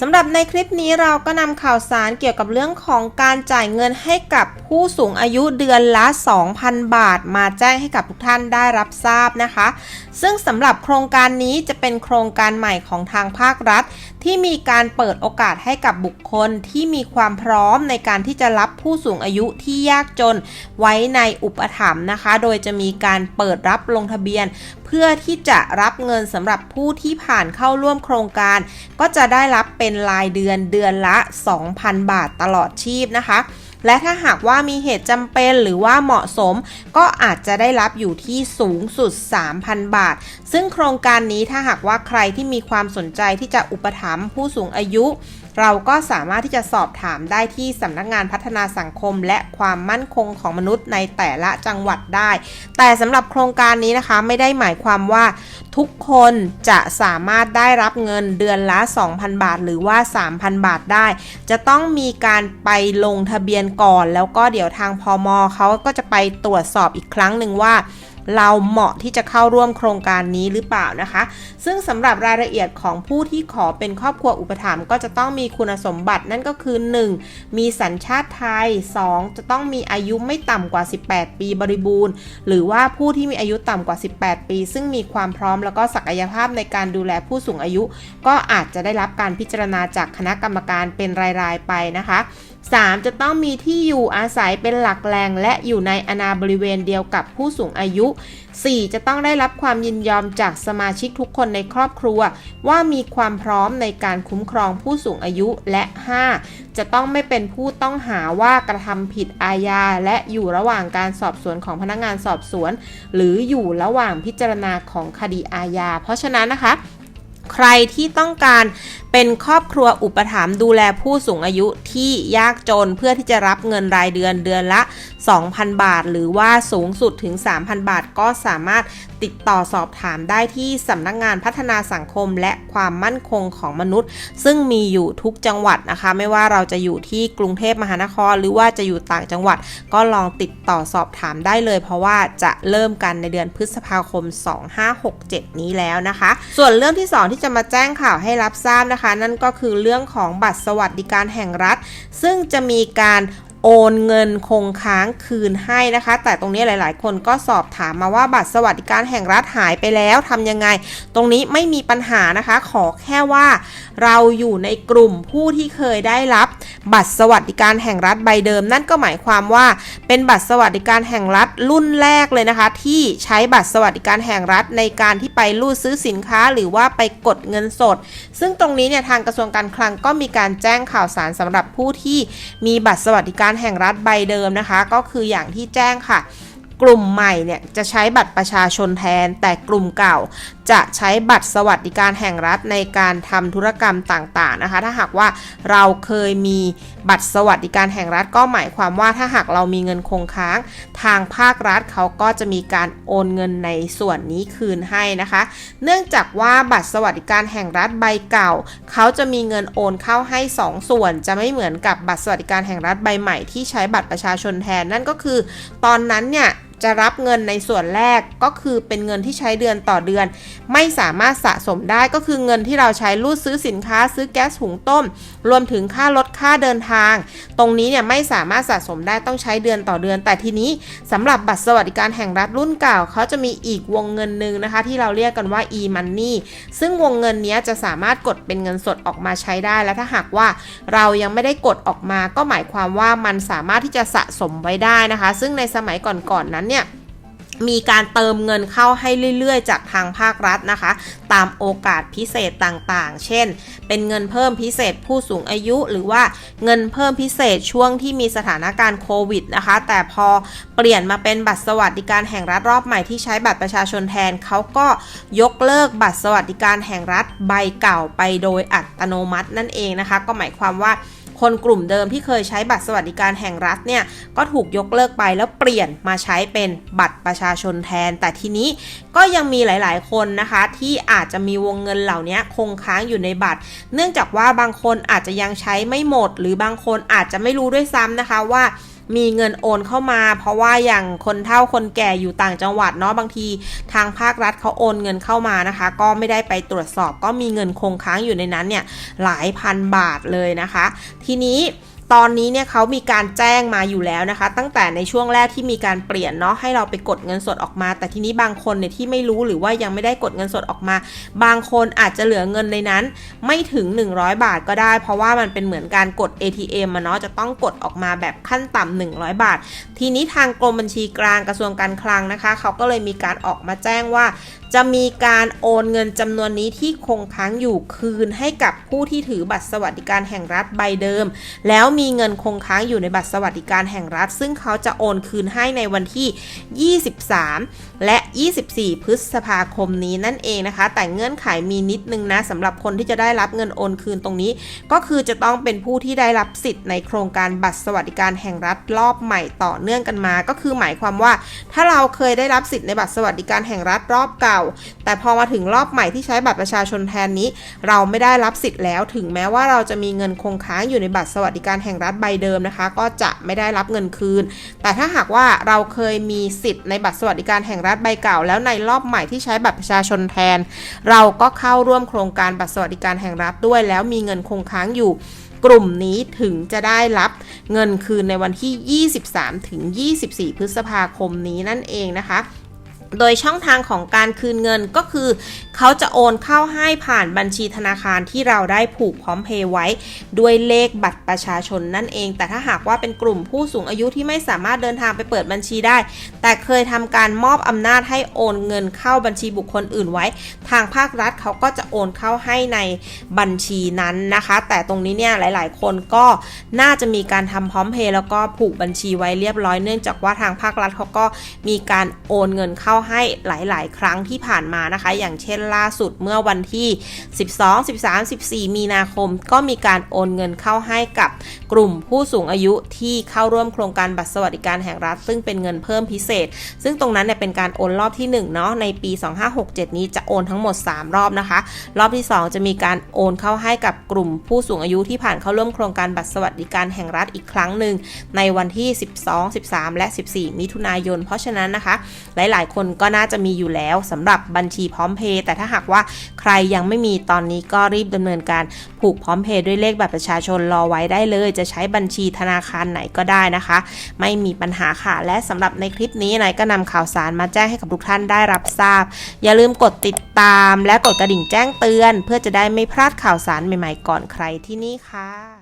สำหรับในคลิปนี้เราก็นำข่าวสารเกี่ยวกับเรื่องของการจ่ายเงินให้กับผู้สูงอายุเดือนละ 2,000 บาท มาแจ้งให้กับทุกท่านได้รับทราบนะคะ ซึ่งสำหรับโครงการนี้จะเป็นโครงการใหม่ของทางภาครัฐ ที่มีการเปิดโอกาสให้กับบุคคลที่มีความพร้อมในการที่จะรับผู้สูงอายุที่ยากจน ไว้ในอุปถัมภ์นะคะ โดยจะมีการเปิดรับลงทะเบียน เพื่อที่จะรับเงินสำหรับผู้ที่ผ่านเข้าร่วมโครงการ ก็จะได้รับเป็น็นรายเดือนเดือนละ 2,000 บาทตลอดชีพนะคะ และถ้าหากว่ามีเหตุจำเป็นหรือว่าเหมาะสม ก็อาจจะได้รับอยู่ที่สูงสุด 3,000 บาท ซึ่งโครงการนี้ถ้าหากว่าใครที่มีความสนใจที่จะอุปถัมภ์ผู้สูงอายุ เราก็สามารถที่จะสอบถามได้ที่สำนักงานพัฒนาสังคม และความมั่นคงของมนุษย์ในแต่ละจังหวัดได้ แต่สำหรับโครงการนี้นะคะไม่ได้หมายความว่าทุกคนจะสามารถได้รับเงินเดือนละ 2,000 บาท หรือว่า 3,000 บาทได้ จะต้องมีการไปลงทะเบียนก่อน แล้วก็เดี๋ยวทางพอมเขาก็จะไปตรวจสอบอีกครั้งหนึ่งว่า เราเหมาะที่จะเข้าร่วมโครงการนี้หรือเปล่านะคะ ซึ่งสำหรับรายละเอียดของผู้ที่ขอเป็นครอบครัวอุปถัมภ์ก็จะต้องมีคุณสมบัตินั่นก็คือ 1. มีสัญชาติไทย 2. จะต้องมีอายุไม่ต่ำกว่า 18 ปีบริบูรณ์ หรือว่าผู้ที่มีอายุต่ำกว่า 18 ปี ซึ่งมีความพร้อมแล้วก็ศักยภาพในการดูแลผู้สูงอายุ ก็อาจจะได้รับการพิจารณาจากคณะกรรมการเป็นรายๆไปนะคะ 3. จะต้องมีที่อยู่อาศัยเป็นหลักแหล่งและอยู่ในอนาบริเวณเดียวกับผู้สูงอายุ 4. จะต้องได้รับความยินยอมจากสมาชิกทุกคนในครอบครัว ว่ามีความพร้อมในการคุ้มครองผู้สูงอายุและ 5. จะต้องไม่เป็นผู้ต้องหาว่ากระทำผิดอาญาและอยู่ระหว่างการสอบสวนของพนักงานสอบสวน หรืออยู่ระหว่างพิจารณาของคดีอาญาเพราะฉะนั้นนะคะ ใครที่ต้องการเป็นครอบครัวอุปถัมภ์ดูแลผู้สูงอายุที่ยากจนเพื่อที่จะรับเงินรายเดือนเดือนละ 2,000 บาท หรือว่าสูงสุดถึง 3,000 บาทก็สามารถติดต่อสอบถามได้ที่สำนักงงานพัฒนาสังคมและความมั่นคงของมนุษย์ ซึ่งมีอยู่ทุกจังหวัดนะคะ ไม่ว่าเราจะอยู่ที่กรุงเทพมหานคร หรือว่าจะอยู่ต่างจังหวัด ก็ลองติดต่อสอบถามได้เลย เพราะว่าจะเริ่มกันในเดือนพฤษภาคม 2567 นี้แล้วนะคะ ส่วนเรื่องที่2ที่จะมาแจ้งข่าวให้รับทราบนะคะ นั่นก็คือเรื่องของบัตรสวัสดิการแห่งรัฐ ซึ่งจะมีการ โอนเงินคงค้างคืนให้นะคะ แต่ตรงนี้หลาย ๆ คนก็สอบถามมาว่าบัตรสวัสดิการแห่งรัฐหายไปแล้วทำยังไง ตรงนี้ไม่มีปัญหานะคะ ขอแค่ว่าเราอยู่ในกลุ่มผู้ที่เคยได้รับ บัตรสวัสดิการแห่งรัฐใบเดิม นั่นก็หมายความว่าเป็นบัตรสวัสดิการแห่งรัฐรุ่นแรกเลยนะคะ ที่ใช้บัตรสวัสดิการแห่งรัฐในการที่ไปรูดซื้อสินค้าหรือว่าไปกดเงินสด ซึ่งตรงนี้เนี่ยทางกระทรวงการคลังก็มีการแจ้งข่าวสารสำหรับผู้ที่มีบัตรสวัสดิการแห่งรัฐใบเดิมนะคะ ก็คืออย่างที่แจ้งค่ะ กลุ่มใหม่เนี่ยจะใช้บัตรประชาชนแทนแต่กลุ่มเก่าจะใช้บัตรสวัสดิการแห่งรัฐในการทำธุรกรรมต่างๆนะคะ ถ้าหากว่าเราเคยมีบัตรสวัสดิการแห่งรัฐก็หมายความว่าถ้าหากเรามีเงินคงค้าง ทางภาครัฐเขาก็จะมีการโอนเงินในส่วนนี้คืนให้นะคะ เนื่องจากว่าบัตรสวัสดิการแห่งรัฐใบเก่า เขาจะมีเงินโอนเข้าให้ 2 ส่วน จะไม่เหมือนกับบัตรสวัสดิการแห่งรัฐใบใหม่ที่ใช้บัตรประชาชนแทนนั่นก็คือ ตอนนั้นเนี่ยจะรับเงินในส่วนแรกก็คือเป็นเงินที่ใช้เดือนต่อเดือน ไม่สามารถสะสมได้ก็คือเงินที่เราใช้รูดซื้อสินค้า ซื้อแก๊สหุงต้ม รวมถึงค่ารถค่าเดินทาง ตรงนี้เนี่ยไม่สามารถสะสมได้ต้องใช้เดือนต่อเดือน แต่ทีนี้สำหรับบัตรสวัสดิการแห่งรัฐรุ่นเก่าเขาจะมีอีกวงเงินหนึ่งนะคะ ที่เราเรียกกันว่า e-money ซึ่งวงเงินนี้จะสามารถกดเป็นเงินสดออกมาใช้ได้ และถ้าหากว่าเรายังไม่ได้กดออกมา ก็หมายความว่ามันสามารถที่จะสะสมไว้ได้นะคะ ซึ่งในสมัยก่อนๆนนั้นเนี่ยมีการเติมเงินเข้าให้เรื่อยๆ จากทางภาครัฐนะคะ ตามโอกาสพิเศษต่างๆ เช่น เป็นเงินเพิ่มพิเศษผู้สูงอายุ หรือว่าเงินเพิ่มพิเศษช่วงที่มีสถานการณ์โควิดนะคะ แต่พอเปลี่ยนมาเป็นบัตรสวัสดิการแห่งรัฐรอบใหม่ที่ใช้บัตรประชาชนแทนเขาก็ยกเลิกบัตรสวัสดิการแห่งรัฐใบเก่าไปโดยอัตโนมัตินั่นเองนะคะ ก็หมายความว่า คนกลุ่มเดิมที่เคยใช้บัตรสวัสดิการแห่งรัฐเนี่ยก็ถูกยกเลิกไปแล้วเปลี่ยนมาใช้เป็นบัตรประชาชนแทน แต่ทีนี้ก็ยังมีหลายๆ คนนะคะที่อาจจะมีวงเงินเหล่านี้คงค้างอยู่ในบัตร เนื่องจากว่าบางคนอาจจะยังใช้ไม่หมด หรือบางคนอาจจะไม่รู้ด้วยซ้ำนะคะว่า มีเงินโอนเข้ามา เพราะว่าอย่างคนเฒ่าคนแก่อยู่ต่างจังหวัดเนาะบางที ทางภาครัฐเขาโอนเงินเข้ามานะคะ ก็ไม่ได้ไปตรวจสอบก็มีเงินคงค้างอยู่ในนั้นเนี่ยหลายพันบาทเลยนะคะ ทีนี้ ตอนนี้เนี่ยเขามีการแจ้งมาอยู่แล้วนะคะ ตั้งแต่ในช่วงแรกที่มีการเปลี่ยนเนาะให้เราไปกดเงินสดออกมา แต่ทีนี้บางคนเนี่ยที่ไม่รู้หรือว่ายังไม่ได้กดเงินสดออกมา บางคนอาจจะเหลือเงินในนั้น ไม่ถึง 100 บาทก็ได้ เพราะว่ามันเป็นเหมือนการกด ATM อะเนาะจะต้องกดออกมาแบบขั้นต่ำ100 บาท ทีนี้ทางกรมบัญชีกลางกระทรวงการคลังนะคะ เขาก็เลยมีการออกมาแจ้งว่า จะมีการโอนเงินจำนวนนี้ที่คงค้างอยู่คืนให้กับผู้ที่ถือบัตรสวัสดิการแห่งรัฐใบเดิม แล้วมีเงินคงค้างอยู่ในบัตรสวัสดิการแห่งรัฐ ซึ่งเขาจะโอนคืนให้ในวันที่ 23 และ 24 พฤษภาคมนี้นั่นเองนะคะ แต่เงื่อนไขมีนิดนึงนะสำหรับคนที่จะได้รับเงินโอนคืนตรงนี้ ก็คือจะต้องเป็นผู้ที่ได้รับสิทธิ์ในโครงการบัตรสวัสดิการแห่งรัฐรอบใหม่ต่อเนื่องกันมา ก็คือหมายความว่า ถ้าเราเคยได้รับสิทธิ์ในบัตรสวัสดิการแห่งรัฐรอบเก่าแต่พอมาถึงรอบใหม่ที่ใช้บัตรประชาชนแทนนี้ เราไม่ได้รับสิทธิ์แล้ว ถึงแม้ว่าเราจะมีเงินคงค้างอยู่ในบัตรสวัสดิการแห่งรัฐใบเดิมนะคะ ก็จะไม่ได้รับเงินคืน แต่ถ้าหากว่าเราเคยมีสิทธิ์ในบัตรสวัสดิการแห่งรัฐใบเก่า แล้วในรอบใหม่ที่ใช้บัตรประชาชนแทน เราก็เข้าร่วมโครงการบัตรสวัสดิการแห่งรัฐด้วย แล้วมีเงินคงค้างอยู่กลุ่มนี้ถึงจะได้รับเงินคืนในวันที่ 23 ถึง 24 พฤษภาคมนี้นั่นเองนะคะ โดยช่องทางของการคืนเงินก็คือ เขาจะโอนเข้าให้ผ่านบัญชีธนาคารที่เราได้ผูกพร้อมเพย์ไว้ ด้วยเลขบัตรประชาชนนั่นเอง แต่ถ้าหากว่าเป็นกลุ่มผู้สูงอายุที่ไม่สามารถเดินทางไปเปิดบัญชีได้ แต่เคยทำการมอบอำนาจให้โอนเงินเข้าบัญชีบุคคลอื่นไว้ ทางภาครัฐเขาก็จะโอนเข้าให้ในบัญชีนั้นนะคะ แต่ตรงนี้เนี่ยหลาย ๆ คนก็น่าจะมีการทำพร้อมเพย์แล้วก็ผูกบัญชีไว้เรียบร้อยเนื่องจากว่าทางภาครัฐเขาก็มีการโอนเงินเข้าให้หลาย ๆ ครั้งที่ผ่านมานะคะ อย่างเช่นล่าสุดเมื่อวันที่ 12 13 14 มีนาคม ก็มีการโอนเงินเข้าให้กับกลุ่มผู้สูงอายุที่เข้าร่วมโครงการบัตรสวัสดิการแห่งรัฐ ซึ่งเป็นเงินเพิ่มพิเศษ ซึ่งตรงนั้นเนี่ยเป็นการโอนรอบที่ 1 เนาะในปี 2567 นี้จะโอนทั้งหมด 3 รอบนะคะ รอบที่ 2 จะมีการโอนเข้าให้กับกลุ่มผู้สูงอายุที่ผ่านเข้าร่วมโครงการบัตรสวัสดิการแห่งรัฐอีกครั้งหนึ่งในวันที่ 12 13 และ 14 มิถุนายน เพราะฉะนั้นนะคะ หลาย ๆ คนก็น่าจะมีอยู่แล้วสำหรับบัญชีพร้อมเพย์แต่ถ้าหากว่าใครยังไม่มีตอนนี้ก็รีบดำเนินการผูกพร้อมเพย์ด้วยเลขบัตรประชาชนรอไว้ได้เลย จะใช้บัญชีธนาคารไหนก็ได้นะคะ ไม่มีปัญหาค่ะและสำหรับในคลิปนี้นายก็นำข่าวสารมาแจ้งให้กับทุกท่านได้รับทราบ อย่าลืมกดติดตาม และกดกระดิ่งแจ้งเตือน เพื่อจะได้ไม่พลาดข่าวสารใหม่ๆก่อนใครที่นี่ค่ะ